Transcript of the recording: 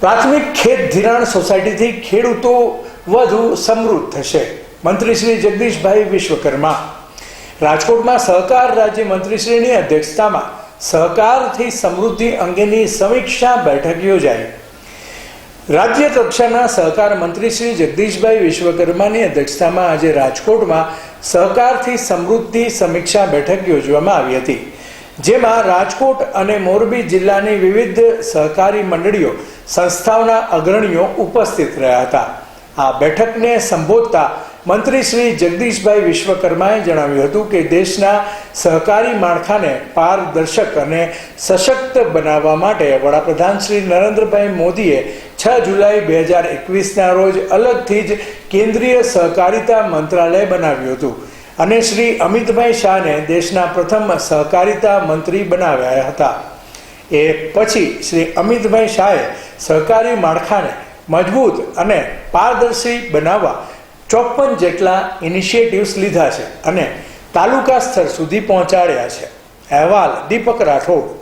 પ્રાથમિક ખેત ધિરાણ સોસાયટીથી ખેડૂતો વધુ સમૃદ્ધ થશે. મંત્રી શ્રી જગદીશભાઈ વિશ્વકર્મા. રાજકોટમાં સહકાર રાજ્ય મંત્રીશ્રીની અધ્યક્ષતામાં સહકારથી સમૃદ્ધિ અંગેની સમીક્ષા બેઠક યોજાઈ. રાજ્ય કક્ષાના સહકાર મંત્રી શ્રી જગદીશભાઈ વિશ્વકર્માની અધ્યક્ષતામાં આજે રાજકોટમાં સહકારથી સમૃદ્ધિ સમીક્ષા બેઠક યોજવામાં આવી હતી. જેમાં રાજકોટ અને મોરબી જિલ્લાની વિવિધ સહકારી મંડળીઓ, સંસ્થાઓના અગ્રણીઓ ઉપસ્થિત રહ્યા હતા. આ બેઠકને સંબોધતા મંત્રી શ્રી જગદીશભાઈ વિશ્વકર્માએ જણાવ્યું હતું કે દેશના સહકારી માળખાને પારદર્શક અને સશક્ત બનાવવા માટે વડાપ્રધાન શ્રી નરેન્દ્રભાઈ મોદીએ છ જુલાઈ બે હજાર એકવીસના રોજ અલગથી જ કેન્દ્રીય સહકારિતા મંત્રાલય બનાવ્યું હતું. અને શ્રી અમિતભાઈ શાહને દેશના પ્રથમ સહકારિતા મંત્રી બનાવ્યા હતા. એ પછી શ્રી અમિતભાઈ શાહે સહકારી માળખાને મજબૂત અને પારદર્શી બનાવવા ચોપન જેટલા ઇનિશિયેટિવ્સ લીધા છે અને તાલુકા સ્તર સુધી પહોંચાડ્યા છે. અહેવાલ દીપક રાઠોડ.